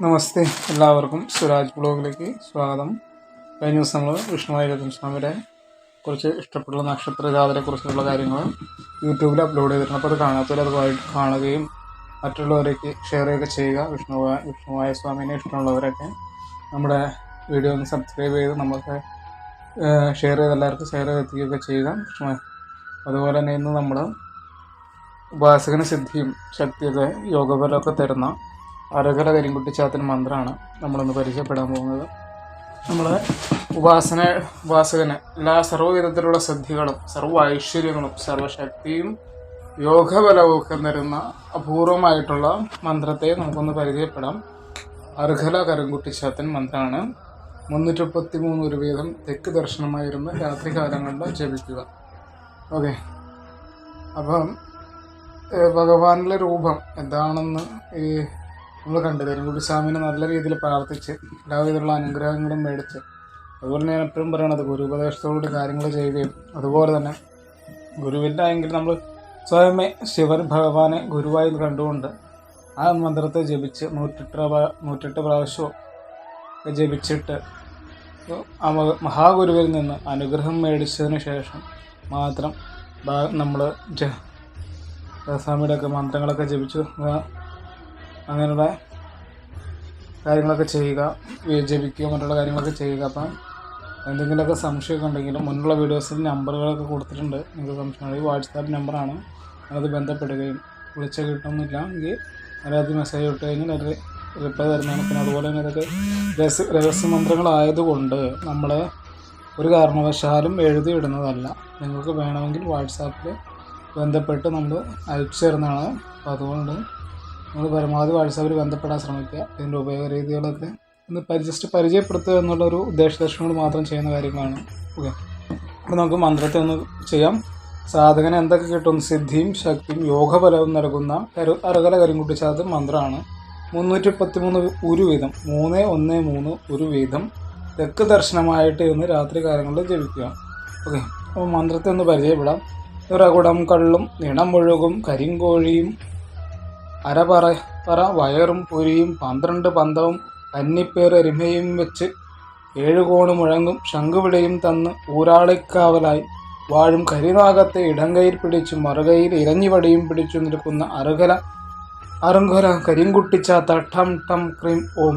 നമസ്തേ എല്ലാവർക്കും സുരാജ് ബ്ലോഗിലേക്ക് സ്വാഗതം. കഴിഞ്ഞ ദിവസം നമ്മൾ വിഷ്ണുവായ രതൻസ്വാമിയുടെ കുറച്ച് ഇഷ്ടപ്പെട്ട നക്ഷത്ര ജാതരെക്കുറിച്ചുള്ള കാര്യങ്ങൾ യൂട്യൂബിൽ അപ്ലോഡ് ചെയ്തിട്ടുണ്ട് അപ്പോൾ അത് കാണാത്തവർ അത് കാണുകയും മറ്റുള്ളവരേക്ക് ഷെയർ ചെയ്യുകയൊക്കെ ചെയ്യുക. വിഷ്ണു വിഷ്ണുവായ സ്വാമിനെ ഇഷ്ടമുള്ളവരൊക്കെ നമ്മുടെ വീഡിയോ ഒന്ന് സബ്സ്ക്രൈബ് ചെയ്ത് നമുക്ക് ഷെയർ ചെയ്ത് എല്ലാവർക്കും ഷെയർ ചെയ്ത് എത്തിക്കുകയൊക്കെ ചെയ്യുക. അതുപോലെ തന്നെ ഇന്ന് നമ്മൾ ഉപാസകന സിദ്ധിയും ശക്തിയൊക്കെ യോഗബലമൊക്കെ തരുന്ന അരകല കരിങ്കുട്ടിച്ചാത്തൻ മന്ത്രമാണ് നമ്മളൊന്ന് പരിചയപ്പെടാൻ പോകുന്നത്. നമ്മൾ ഉപാസന ഉപാസകന് എല്ലാ സർവവിധത്തിലുള്ള സിദ്ധികളും സർവ ഐശ്വര്യങ്ങളും സർവശക്തിയും യോഗബലവും ഒക്കെ തരുന്ന അപൂർവമായിട്ടുള്ള മന്ത്രത്തെ നമുക്കൊന്ന് പരിചയപ്പെടാം. അർഹല കരങ്കുട്ടിച്ചാത്തൻ മന്ത്രമാണ് മുന്നൂറ്റി മൂന്ന് ഒരു വീതം തെക്ക് ദർശനമായിരുന്ന് രാത്രികാലങ്ങളിൽ ജപിക്കുക. ഓക്കെ. അപ്പം ഭഗവാനിലെ രൂപം എന്താണെന്ന് ഈ നമ്മൾ കണ്ടു കരിങ്കുടി സ്വാമിനെ നല്ല രീതിയിൽ പ്രാർത്ഥിച്ച് എല്ലാവിധമുള്ള അനുഗ്രഹങ്ങളും മേടിച്ച്. അതുപോലെ ഞാൻ എപ്പോഴും പറയണത് ഗുരുപദേശത്തോടുകൂടി കാര്യങ്ങൾ ചെയ്യുകയും അതുപോലെ തന്നെ ഗുരുവിന്റെ ആയെങ്കിൽ നമ്മൾ സ്വയമേ ശിവൻ ഭഗവാനെ ഗുരുവായി കണ്ടുകൊണ്ട് ആ മന്ത്രത്തെ ജപിച്ച് നൂറ്റെട്ട് നൂറ്റെട്ട് പ്രാവശ്യവും ജപിച്ചിട്ട് ആ മഹാഗുരുവിൽ നിന്ന് അനുഗ്രഹം മേടിച്ചതിന് ശേഷം മാത്രം നമ്മൾ സ്വാമിയുടെയൊക്കെ മന്ത്രങ്ങളൊക്കെ ജപിച്ചു. അങ്ങനെയുള്ള കാര്യങ്ങളൊക്കെ ചെയ്യുക ജപിക്കുക മറ്റുള്ള കാര്യങ്ങളൊക്കെ ചെയ്യുക. അപ്പം എന്തെങ്കിലുമൊക്കെ സംശയമൊക്കെ ഉണ്ടെങ്കിൽ മുന്നുള്ള വീഡിയോസിൽ നമ്പറുകളൊക്കെ കൊടുത്തിട്ടുണ്ട്. നിങ്ങൾക്ക് സംശയം ഈ വാട്സാപ്പ് നമ്പറാണ്. അത് ബന്ധപ്പെടുകയും വിളിച്ച കിട്ടുന്നില്ല എങ്കിൽ അതിനകത്ത് മെസ്സേജ് ഇട്ട് കഴിഞ്ഞാൽ അത് റിപ്ലൈ തരുന്നതാണ്. പിന്നെ അതുപോലെ തന്നെ ഇതൊക്കെ രഹസ്യ രഹസ്യമന്ത്രങ്ങളായതുകൊണ്ട് നമ്മൾ ഒരു കാരണവശാലും എഴുതി ഇടുന്നതല്ല. നിങ്ങൾക്ക് വേണമെങ്കിൽ വാട്സാപ്പിൽ ബന്ധപ്പെട്ട് നമ്മൾ അയച്ചു തരുന്നതാണ്. അപ്പോൾ അതുകൊണ്ട് നിങ്ങൾ പരമാവധി വാട്സാപ്പിൽ ബന്ധപ്പെടാൻ ശ്രമിക്കുക. ഇതിന്റെ ഉപയോഗ രീതികളൊക്കെ ഒന്ന് പരിചസ്റ്റ് പരിചയപ്പെടുത്തുക എന്നുള്ളൊരു ഉദ്ദേശലക്ഷ്യങ്ങൾ മാത്രം ചെയ്യുന്ന കാര്യങ്ങളാണ്. ഓക്കെ. അപ്പോൾ നമുക്ക് മന്ത്രത്തെ ഒന്ന് ചെയ്യാം. സാധകന് എന്തൊക്കെ കിട്ടും? സിദ്ധിയും ശക്തിയും യോഗഫലവും നൽകുന്ന കരു അരകല കരിങ്കുട്ടിച്ചാത്ത മന്ത്രമാണ് മുന്നൂറ്റി പത്തിമൂന്ന് ഒരു വീതം. മൂന്ന് ഒന്ന് മൂന്ന് ഒരു വീതം. തെക്ക് ദർശനമായിട്ട് ഇന്ന് രാത്രി കാലങ്ങളിൽ ജപിക്കുക. ഓക്കെ. അപ്പോൾ മന്ത്രത്തെ ഒന്ന് പരിചയപ്പെടാം. ഇറകുടം കള്ളും നിണം മുഴുകും കരിങ്കോഴിയും അരപറ പറ വയറും പുരിയും പന്ത്രണ്ട് പന്തവും കന്നിപ്പേർ എരുമയും വെച്ച് ഏഴുകോണ് മുഴങ്ങും ശംഖുവിടയും തന്ന് ഊരാളിക്കാവലായി വാഴും കരിനാഗത്തെ ഇടങ്കയിൽ പിടിച്ചു മറുകയിൽ ഇരഞ്ഞിവടിയും പിടിച്ചു നിൽക്കുന്ന അറുകല അറുങ്കല കരിങ്കുട്ടിച്ചാത്ത ടം ടം ക്രീം ഓം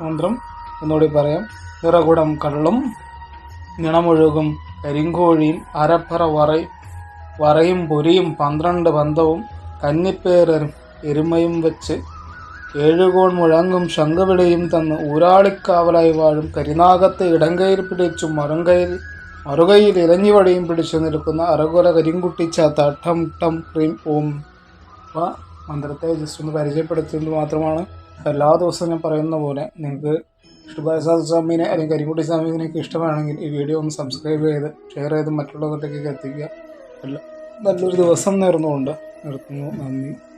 മന്ത്രം എന്നോട് പറയാം. നിറകുടം കള്ളും നിണമൊഴുകും കരിങ്കോഴിയും അരപ്പറ വറയും വറയും പൊരിയും പന്ത്രണ്ട് ബന്ധവും കന്നിപ്പേരും എരുമയും വെച്ച് ഏഴുകോൺ മുഴങ്ങും ശംഖവിടയും തന്ന് ഊരാളിക്കാവലായി വാഴും കരിനാഗത്തെ ഇടങ്കയിൽ പിടിച്ചു മറുങ്കയിൽ മറുകയിൽ ഇരഞ്ഞിവടിയും പിടിച്ചു നിൽക്കുന്ന അറകുല കരിങ്കുട്ടി ചാത്ത ടം ടം ക്രീം ഓം. അപ്പോൾ മന്ത്രത്തെ ജസ്റ്റ് ഒന്ന് പരിചയപ്പെടുത്തുന്നത് മാത്രമാണ് എല്ലാ ദിവസവും ഞാൻ പറയുന്ന പോലെ നിങ്ങൾക്ക് ഇഷ്ടപ്രസാദ് സ്വാമിനെ അല്ലെങ്കിൽ കരിങ്കുട്ടി സ്വാമിനെയൊക്കെ ഇഷ്ടമാണെങ്കിൽ ഈ വീഡിയോ ഒന്ന് സബ്സ്ക്രൈബ് ചെയ്ത് ഷെയർ ചെയ്ത് മറ്റുള്ളവരിലേക്കൊക്കെ എത്തിക്കുക. നല്ലൊരു ദിവസം നേർന്നുകൊണ്ട് നിർത്തുന്നു. നന്ദി.